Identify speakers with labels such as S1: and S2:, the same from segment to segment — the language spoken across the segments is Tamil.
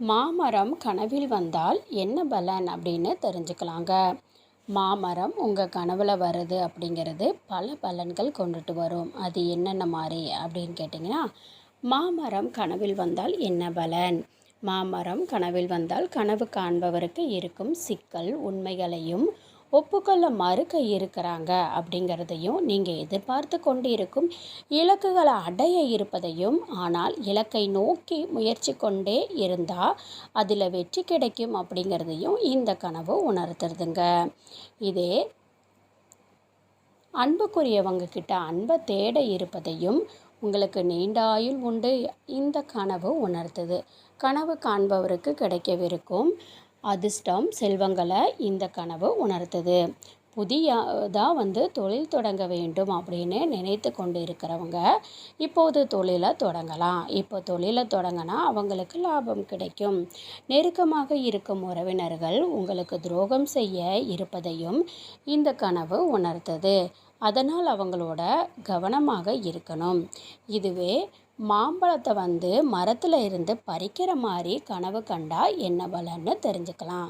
S1: மாமரம் கனவில் வந்தால் என்ன பலன் அப்படின்னு தெரிஞ்சுக்கலாங்க. மாமரம் உங்கள் கனவில் வருது அப்படிங்கிறது பல பலன்கள் கொண்டுட்டு வரும். அது என்னென்ன மாதிரி அப்படின்னு கேட்டிங்கன்னா மாமரம் கனவில் வந்தால் என்ன பலன்? மாமரம் கனவில் வந்தால் கனவு காண்பவருக்கு இருக்கும் சிக்கல் உண்மைகளையும் ஒப்புக்கொள்ள மறுக்க இருக்கிறாங்க அப்படிங்கிறதையும் நீங்கள் எதிர்பார்த்து கொண்டு இருக்கும் இலக்குகளை அடைய இருப்பதையும் ஆனால் இலக்கை நோக்கி முயற்சி கொண்டே இருந்தால் அதில் வெற்றி கிடைக்கும் அப்படிங்கிறதையும் இந்த கனவு உணர்த்துறதுங்க. இதே அன்புக்குரியவங்க கிட்ட அன்பை தேட இருப்பதையும் உங்களுக்கு நீண்ட ஆயுள் உண்டு. இந்த கனவு உணர்த்துது. கனவு காண்பவருக்கு கிடைக்கவிருக்கும் அதிர்ஷ்டம் செல்வங்களை இந்த கனவு உணர்த்துது. புதியதாக வந்து தொழில் தொடங்க வேண்டும் அப்படின்னு நினைத்து கொண்டு இருக்கிறவங்க இப்போது தொழிலை தொடங்கலாம். இப்போ தொழிலை தொடங்கினா அவங்களுக்கு லாபம் கிடைக்கும். நெருக்கமாக இருக்கும் உறவினர்கள் உங்களுக்கு துரோகம் செய்ய இருப்பதையும் இந்த கனவு உணர்த்தது. அதனால் அவங்களோட கவனமாக இருக்கணும். இதுவே மாம்பழத்தை வந்து மரத்தில் இருந்து பறிக்கிற மாதிரி கனவு கண்டா என்ன பலன்னு தெரிஞ்சுக்கலாம்.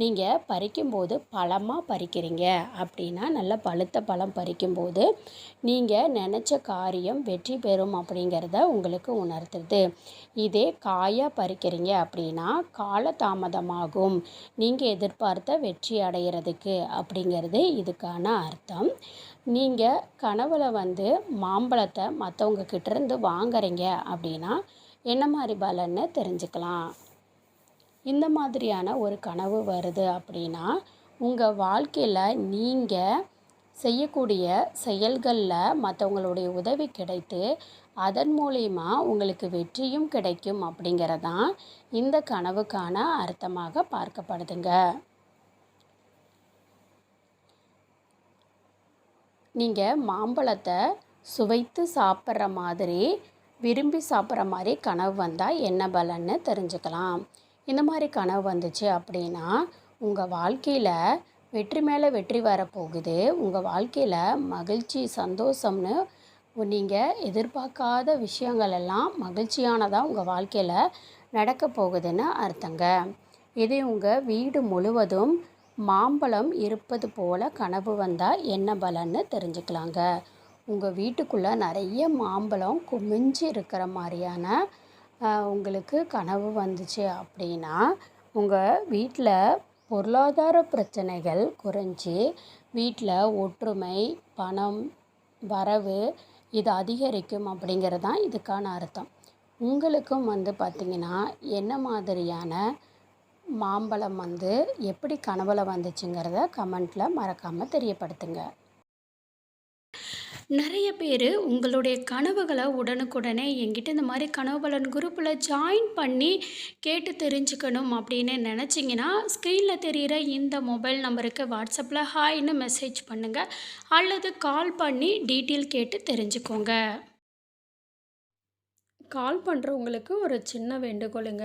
S1: நீங்கள் பறிக்கும்போது பழமாக பறிக்கிறீங்க அப்படின்னா நல்ல பழுத்த பழம் பறிக்கும்போது நீங்கள் நினச்ச காரியம் வெற்றி பெறும் அப்படிங்கிறத உங்களுக்கு உணர்த்துது. இதே காயாக பறிக்கிறீங்க அப்படின்னா காலதாமதமாகும். நீங்கள் எதிர்பார்த்த வெற்றி அடைகிறதுக்கு அப்படிங்கிறது இதுக்கான அர்த்தம். நீங்கள் கனவில் வந்து மாம்பழத்தை மற்றவங்க கிட்டேருந்து வாங்குறீங்க அப்படின்னா என்ன மாதிரி பலன்னு தெரிஞ்சுக்கலாம். இந்த மாதிரியான ஒரு கனவு வருது அப்படின்னா உங்கள் வாழ்க்கையில் நீங்கள் செய்யக்கூடிய செயல்களில் மற்றவங்களுடைய உதவி கிடைத்து அதன் மூலயமா உங்களுக்கு வெற்றியும் கிடைக்கும் அப்படிங்கிறதான் இந்த கனவுக்கான அர்த்தமாக பார்க்கப்படுதுங்க. நீங்கள் மாம்பழத்தை சுவைத்து சாப்பிட்ற மாதிரி விரும்பி சாப்பிட்ற மாதிரி கனவு வந்தால் என்ன பலன்னு தெரிஞ்சுக்கலாம். இந்த மாதிரி கனவு வந்துச்சு அப்படின்னா உங்கள் வாழ்க்கையில் வெற்றி மேலே வெற்றி வரப்போகுது. உங்கள் வாழ்க்கையில் மகிழ்ச்சி சந்தோஷம்னு நீங்கள் எதிர்பார்க்காத விஷயங்கள் எல்லாம் மகிழ்ச்சியானதாக உங்கள் வாழ்க்கையில் நடக்க போகுதுன்னு அர்த்தங்க. இதே உங்கள் வீடு முழுவதும் மாம்பழம் இருப்பது போல் கனவு வந்தால் என்ன பலன்னு தெரிஞ்சுக்கலாங்க. உங்கள் வீட்டுக்குள்ளே நிறைய மாம்பழம் குமிஞ்சு இருக்கிற மாதிரியான உங்களுக்கு கனவு வந்துச்சு அப்படின்னா உங்கள் வீட்டில் பொருளாதார பிரச்சனைகள் குறைஞ்சி வீட்டில் ஒற்றுமை பணம் வரவு இது அதிகரிக்கும் அப்படிங்கிறது தான் இதுக்கான அர்த்தம். உங்களுக்கும் வந்து பார்த்திங்கன்னா என்ன மாதிரியான மாம்பழம் வந்து எப்படி கனவுல வந்துச்சுங்கிறத கமெண்ட்டில் மறக்காமல் தெரியப்படுத்துங்க. நிறைய பேர் உங்களுடைய கனவுகளை உடனுக்குடனே என்கிட்ட இந்த மாதிரி கனவு பலன் குரூப்பில் ஜாயின் பண்ணி கேட்டு தெரிஞ்சுக்கணும் அப்படின்னு நினச்சிங்கன்னா ஸ்க்ரீனில் தெரிகிற இந்த மொபைல் நம்பருக்கு வாட்ஸ்அப்பில் ஹாய்னு மெசேஜ் பண்ணுங்கள் அல்லது கால் பண்ணி டீட்டெயில் கேட்டு தெரிஞ்சுக்கோங்க. கால் பண்ணுறவங்களுக்கு ஒரு சின்ன வேண்டுகோளுங்க.